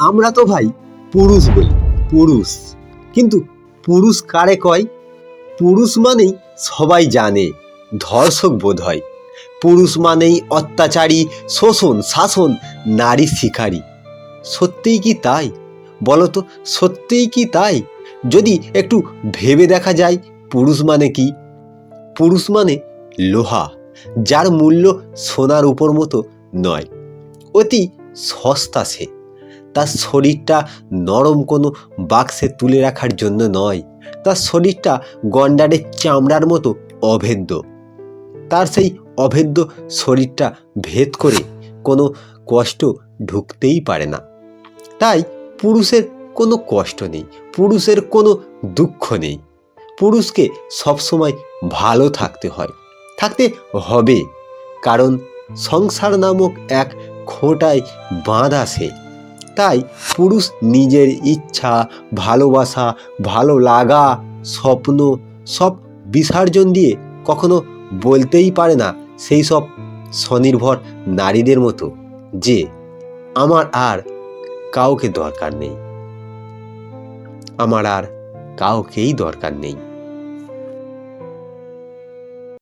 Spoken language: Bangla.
আমরা তো ভাই পুরুষ বলি, পুরুষ। কিন্তু পুরুষ কারে কয়? পুরুষ মানেই সবাই জানে, ধর্ষক বোধ হয়। পুরুষ মানেই অত্যাচারী, শোষণ, শাসন, নারী শিকারী। সত্যিই কি তাই? বলো তো, সত্যিই কি তাই? যদি একটু ভেবে দেখা যায়, পুরুষ মানে কি? পুরুষ মানে লোহা, যার মূল্য সোনার উপর মতো নয়, অতি সস্তা সে। তার শরীরটা নরম কোনো বাক্সে তুলে রাখার জন্য নয়। তার শরীরটা গন্ডারের চামড়ার মতো অভেদ্য। তার সেই অভেদ্য শরীরটা ভেদ করে কোনো কষ্ট ঢুকতেই পারে না। তাই পুরুষের কোনো কষ্ট নেই, পুরুষের কোনো দুঃখ নেই। পুরুষকে সবসময় ভালো থাকতে হয়। থাকতে হবে, কারণ সংসার নামক এক খোঁটায় বাঁধা সে। তাই পুরুষ নিজের ইচ্ছা, ভালোবাসা, ভালো লাগা, স্বপ্ন সব বিসর্জন দিয়ে কখনো বলতেই পারে না সেই সব স্বনির্ভর নারীদের মতো যে আমার আর কাউকে দরকার নেই। আমার আর কাউকেই দরকার নেই।